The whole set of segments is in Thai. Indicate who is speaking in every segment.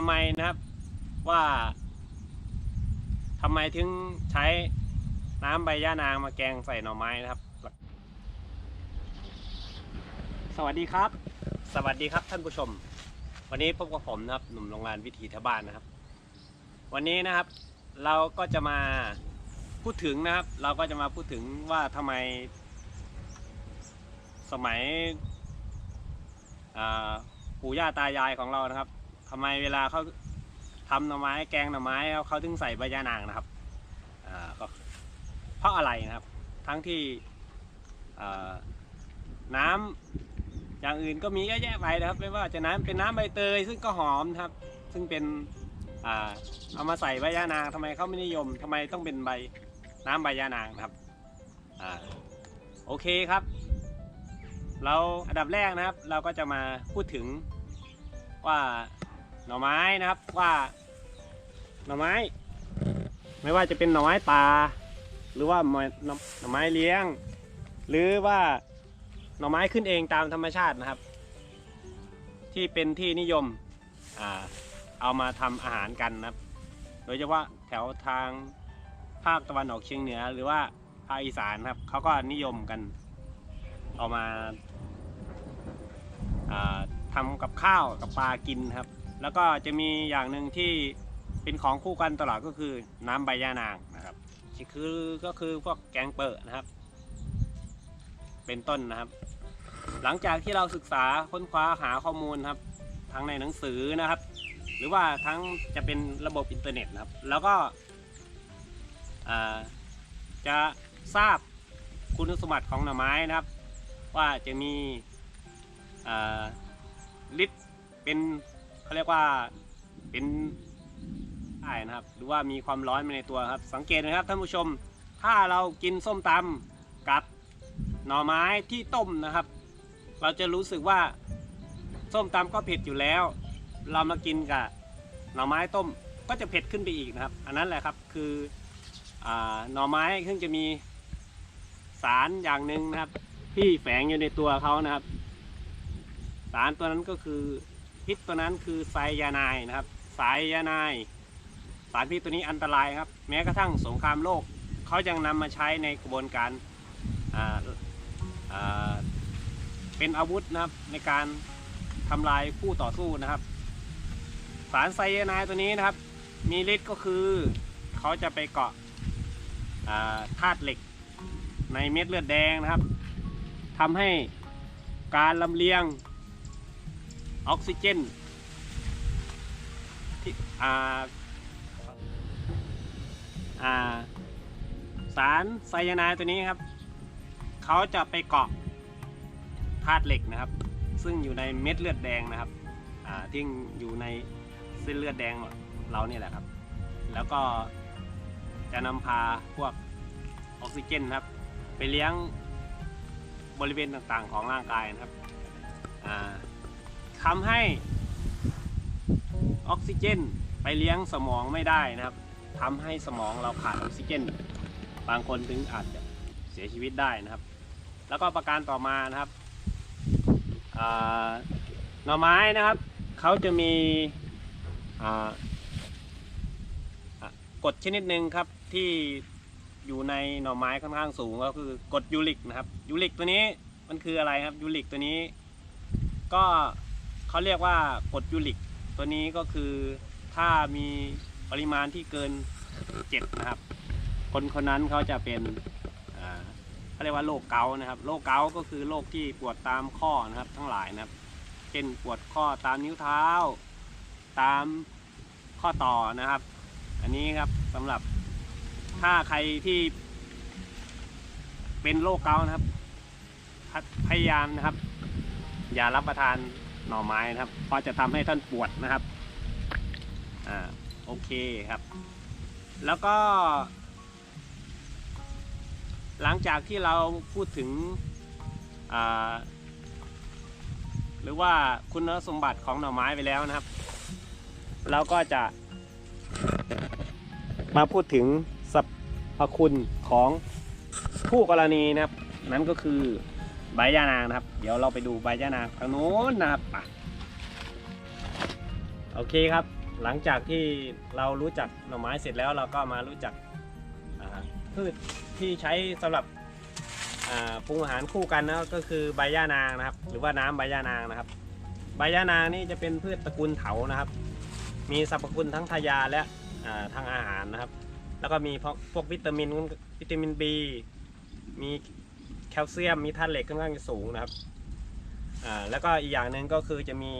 Speaker 1: ำไมนะครับว่าทำไมถึงใช้น้ำใบย่านางมาแกงใส่หน่อไม้นะครับ สวัสดีครับ สวัสดีครับท่านผู้ชม วันนี้พบกับผมนะครับ หนุ่มโรงงานวิถีทบ้านนะครับ วันนี้นะครับ เราก็จะมาพูดถึงนะครับ เราก็จะมาพูดถึงว่าทำไม สมัยอ่าปู่ย่าตายายของเรานะครับ ทำไมเวลาเขาทำหน่อไม้แกงหน่อไม้เขาเขาถึงใส่ใบยานางนะครับอ่าก็เพราะอะไรนะครับ ทั้งที่น้ำอย่างอื่นก็มีเยอะแยะไปนะครับ ไม่ว่าจะน้ำเป็นน้ำใบเตย ซึ่งก็หอมครับ ซึ่งเป็นเอามาใส่ใบยานางทำไมเขาไม่นิยมทำไมต้องเป็นใบน้ำใบยานางนะครับอโอเคครับ เราอันดับแรกนะครับ เราก็จะมาพูดถึงว่า หน่อไม้นะครับว่าหน่อไม้ ไม่ว่าจะเป็นหน่อไม้ป่าหรือว่าหน่อไม้เลี้ยง หรือว่าหน่อไม้ขึ้นเองตามธรรมชาตินะครับ ที่เป็นที่นิยมอเอามาทำอาหารกันนะครับ โดยเฉพาะแถวทางภาคตะวันออกเฉียงเหนือ หรือว่าภาคอีสานครับเขาก็นิยมกันเอามาอ่าทำกับข้าวกับปลากินครับ แล้วก็จะมีอย่างหนึ่งที่เป็นของคู่กันตลอดก็คือน้ำใบยานางนะครับคือก็คือพวกแกงเปิดนะครับ เป็นต้นนะครับ หลังจากที่เราศึกษาค้นคว้าหาข้อมูลครับ ทั้งในหนังสือนะครับ หรือว่าทั้งจะเป็นระบบอินเทอร์เน็ตนะครับ แล้วก็จะทราบคุณสมบัติของหน่อไม้นะครับ ว่าจะมีฤทธิ์เป็น เขาเรียกว่าเป็นได้นะครับหรือว่ามีความร้อนมาในตัวครับ สังเกตนะครับท่านผู้ชม ถ้าเรากินส้มตำกับหน่อไม้ที่ต้มนะครับ เราจะรู้สึกว่าส้มตำก็เผ็ดอยู่แล้ว เรามากินกับหน่อไม้ต้มก็จะเผ็ดขึ้นไปอีกนะครับ อันนั้นแหละครับคือหน่อไม้ซึ่งจะมีสารอย่างหนึ่งนะครับ ที่แฝงอยู่ในตัวเขานะครับ สารตัวนั้นก็คือ พิษตัวนั้นคือไซยาไนด์นะครับไซยาไนด์สารพิษตัวนี้อันตรายครับ แม้กระทั่งสงครามโลกเขายังนำมาใช้ในกระบวนการเป็นอาวุธนะครับในการทำลายคู่ต่อสู้นะครับ สารไซยาไนด์ตัวนี้นะครับ มีฤทธิ์ก็คือเขาจะไปเกาะธาตุเหล็กในเม็ดเลือดแดงนะครับทำให้การลำเลียง ออกซิเจนที่อ่าอ่า สารไซยาไนด์ตัวนี้ครับ เขาจะไปเกาะธาตุเหล็กนะครับ ซึ่งอยู่ในเม็ดเลือดแดงนะครับอ่าที่อยู่ในเส้นเลือดแดงเราเนี่ยแหละครับ แล้วก็จะนำพาพวกออกซิเจนครับ ไปเลี้ยงบริเวณต่างๆของร่างกายนะครับ อ่า ทำให้ออกซิเจนไปเลี้ยงสมองไม่ได้นะครับทำให้สมองเราขาดออกซิเจน บางคนถึงอาจจะเสียชีวิตได้นะครับ แล้วก็ประการต่อมานะครับหน่อไม้นะครับเขาจะมีกรดชนิดหนึ่งครับที่อยู่ในหน่อไม้ค่อนข้างสูงก็คือกรดยูริกนะครับยูริกตัวนี้มันคืออะไรครับยูริกตัวนี้ ก็ เขาเรียกว่ากรดยูริก ตัวนี้ก็คือถ้ามีปริมาณที่เกินเจ็ดนะครับ คนคนนั้นเขาจะเป็นอ่าเขาเรียกว่าโรคเกาต์นะครับ โรคเกาต์ก็คือโรคที่ปวดตามข้อนะครับ ทั้งหลายนะครับ เช่นปวดข้อตามนิ้วเท้า ตามข้อต่อนะครับ อันนี้ครับสำหรับถ้าใครที่เป็นโรคเกาต์นะครับ พยายามนะครับ อย่ารับประทาน หน่อไม้นะครับ เพราะจะทำให้ท่านปวดนะครับ อ่า โอเคครับ แล้วก็ หลังจากที่เราพูดถึง อ่า หรือว่าคุณสมบัติของหน่อไม้ไปแล้วนะครับ เราก็จะ มาพูดถึงสรรพคุณของผู้กรณีนะครับ นั่นก็คือ ใบย่านางนะครับ เดี๋ยวเราไปดูใบย่านางทางโน้นนะครับโอเคครับ หลังจากที่เรารู้จักหน่อไม้เสร็จแล้วเราก็มารู้จักพืชที่ใช้สำหรับปรุงอาหารคู่กันนะก็คือใบย่านางนะครับ หรือว่าน้ำใบย่านางนะครับ ใบย่านางนี่จะเป็นพืชตระกูลเถานะครับ มีสรรพคุณทั้งทายาและทางอาหารนะครับ แล้วก็มีพวกพวกวิตามินวิตามิน B มี แคลเซียมมีธาตุเหล็กค่อนข้างจะสูงนะครับอ่าแล้วก็อีกอย่างหนึ่งก็คือจะมี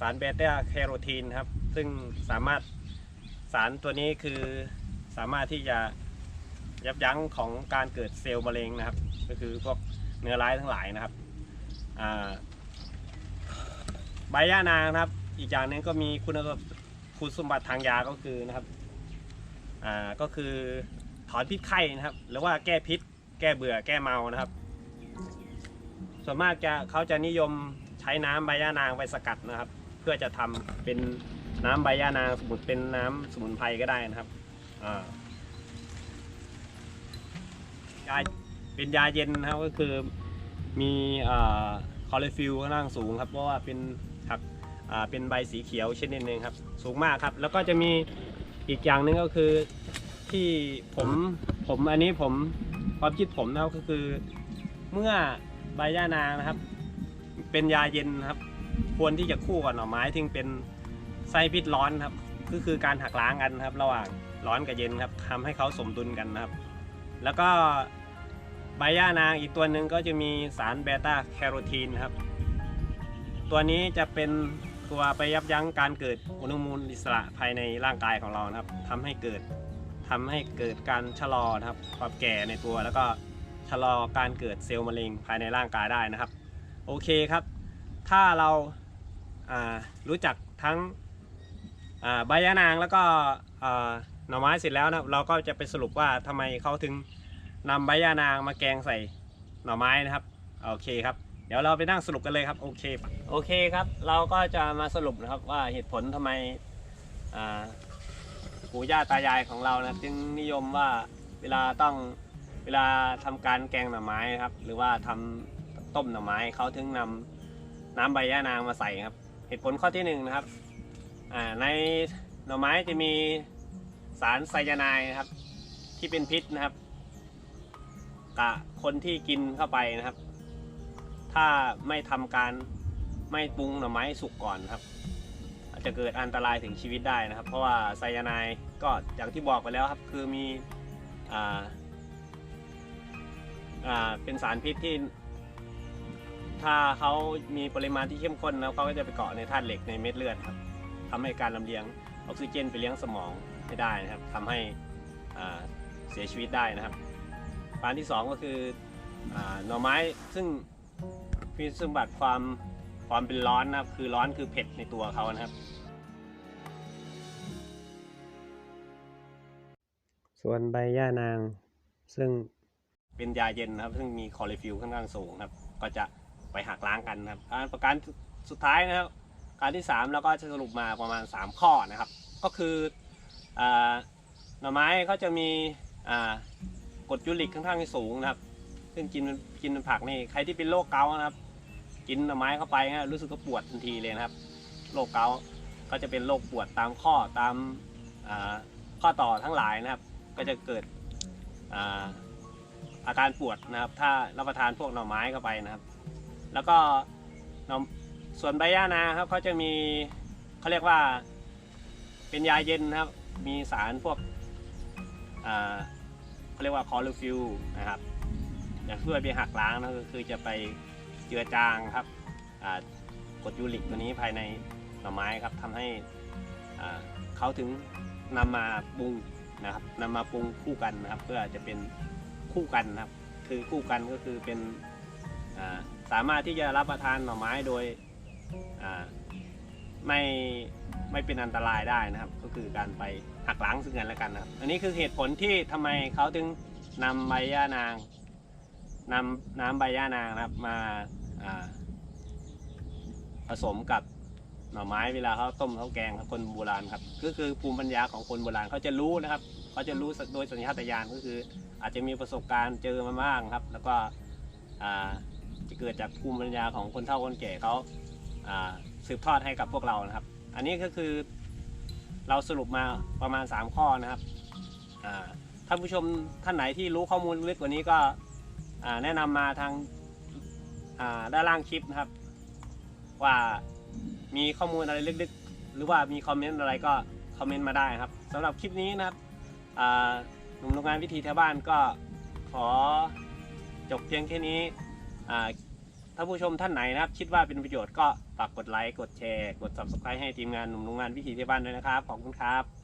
Speaker 1: สารเบต้าแคโรทีนครับ ซึ่งสามารถสารตัวนี้คือสามารถที่จะยับยั้งของการเกิดเซลล์มะเร็งนะครับ ก็คือพวกเนื้อร้ายทั้งหลายนะครับอ่าใบย่านางนะครับ อีกอย่างหนึ่งก็มีคุณคุณสมบัติทางยาก็คือนะครับอ่าก็คือถอนพิษไข้นะครับ หรือว่าแก้พิษ แก้เบื่อแก้เมานะครับ ส่วนมากจะเขาจะนิยมใช้น้ำใบย่านางไปสกัดนะครับ เพื่อจะทำเป็นน้ำใบย่านางสมุนเป็นน้ำสมุนไพรก็ได้นะครับยาเป็นยาเย็นนะครับก็คือมีคอเลฟิลค่อนข้างสูงครับเพราะว่าเป็นผักเป็นใบสีเขียวเช่นิดหนึ่งครับ สูงมากครับ แล้วก็จะมีอีกอย่างหนึ่งก็คือที่ผมผมอันนี้ผม ความคิดผมนะครับก็คือ เมื่อใบย่านางนะครับ เป็นยาเย็นนะครับ ควรที่จะคู่กับหน่อไม้ที่เป็นไส้พิษร้อนครับ ก็คือการหักล้างกันครับ ระหว่างร้อนกับเย็นครับทำให้เขาสมดุลกันนะครับ แล้วก็ใบย่านางอีกตัวหนึ่งก็จะมีสารเบต้าแคโรทีนครับ ตัวนี้จะเป็นตัวไปยับยั้งการเกิดอนุมูลอิสระภายในร่างกายของเรานะครับทำให้เกิด ทำให้เกิดการชะลอนะครับความแก่ในตัว แล้วก็ชะลอการเกิดเซลล์มะเร็งภายในร่างกายได้นะครับ โอเคครับ ถ้าเราารู้จักทั้งอ่าใบยะนางแล้วก็หน่อไม้เสร็จแล้วนะเราก็จะไปสรุปว่าทำไมเขาถึงนำใบยะนางมาแกงใส่หน่อไม้นะครับโอเคครับเดี๋ยวเราไปนั่งสรุปกันเลยครับโอเคโอเคครับ เราก็จะมาสรุปนะครับว่าเหตุผลทำไมอ่า ปู่ย่าตายายของเรานะจึงนิยมว่าเวลาต้องเวลาทำการแกงหน่อไม้ครับ หรือว่าทำต้มหน่อไม้เขาถึงนำน้ำใบย่านางมาใส่ครับ เหตุผลข้อที่หนึ่งนะครับในหน่อไม้จะมีสารไซยาไนด์นะครับ ที่เป็นพิษนะครับกับคนที่กินเข้าไปนะครับ ถ้าไม่ทำการไม่ปรุงหน่อไม้สุกก่อนครับ จะเกิดอันตรายถึงชีวิตได้นะครับ เพราะว่าไซยาไนด์ก็อย่างที่บอกไปแล้วครับ คือมีอ่าอ่าเป็นสารพิษที่ ถ้าเขามีปริมาณที่เข้มข้นแล้วเขาก็จะไปเกาะในธาตุเหล็กในเม็ดเลือดครับทำให้การลำเลียงออกซิเจนไปเลี้ยงสมองไม่ได้นะครับทำให้อ่าเสียชีวิตได้นะครับปานที่สองก็คืออาหน่อไม้ซึ่งมีสมบัติความความเป็นร้อนนะครับ คือร้อนคือเผ็ดในตัวเขานะครับ ส่วนใบย่านาง ซึ่งเป็นยาเย็นนะครับ ซึ่งมีคอเลฟิลค่อนข้างสูงครับ ก็จะไปหักล้างกันนะครับประการสุดท้ายนะครับ การที่3เราก็จะสรุปมาประมาณ 3 ข้อนะครับ ก็คือหน่อไม้เขาจะมีกรดยูริกค่อนข้างที่สูงนะครับซึ่งกินกินผักนี่ใครที่เป็นโรคเกาต์นะครับ กินหน่อไม้เข้าไปนะรู้สึกก็ปวดทันทีเลยนะครับโรคเกาต์ก็จะเป็นโรคปวดตามข้อตามข้อต่อทั้งหลายนะครับ ก็จะเกิดอาอาการปวดนะครับ ถ้ารับประทานพวกหน่อไม้เข้าไปนะครับ แล้วก็หน่อส่วนใบย่านาครับเขาจะมีเขาเรียกว่าเป็นยาเย็นนะครับ มีสารพวกอ่าเขาเรียกว่าคอลูฟิลนะครับจะช่วยไปหักล้างนะก็คือจะไปเจือจางครับกรดยูริกตัวนี้ภายในหน่อไม้ครับทำให้เขาถึงนำมาปรุง นะครับนำมาปรุงคู่กันนะครับ เพื่อจะเป็นคู่กันนะครับ คือคู่กันก็คือเป็นสามารถที่จะรับประทานหน่อไม้โดยไม่ไม่เป็นอันตรายได้นะครับ ก็คือการไปหักล้างซึ่งกันและกันนะครับ อันนี้คือเหตุผลที่ทำไมเขาถึงนำใบย่านางนำน้ำใบย่านางนะครับมาผสมกับ หน่อไม้เวลาเขาต้มเขาแกงครับคนโบราณครับก็คือภูมิปัญญาของคนโบราณเขาจะรู้นะครับเขาจะรู้โดยสัญชาตญาณก็คือ อาจจะมีประสบการณ์เจอมาบ้างครับ แล้วก็จะเกิดจากภูมิปัญญาของคนเฒ่าคนแก่เขาสืบทอดให้กับพวกเรานะครับ อันนี้ก็คือเราสรุปมาประมาณ 3 ข้อนะครับอ่าท่านผู้ชมท่านไหนที่รู้ข้อมูลลึกกว่านี้ก็แนะนำมาทางด้านล่างคลิปนะครับว่า มีข้อมูลอะไรลึกๆ หรือว่ามีคอมเมนต์อะไรก็คอมเมนต์มาได้ครับสำหรับคลิปนี้นะครับหนุ่มโรงงานวิธีแถวบ้านก็ขอจบเพียงแค่นี้ถ้าผู้ชมท่านไหนนะครับ คิดว่าเป็นประโยชน์ก็ฝากกดไลค์กดแชร์ กด subscribe ให้ทีมงานหนุ่มโรงงานวิถีแถวบ้านด้วยนะครับขอบคุณครับ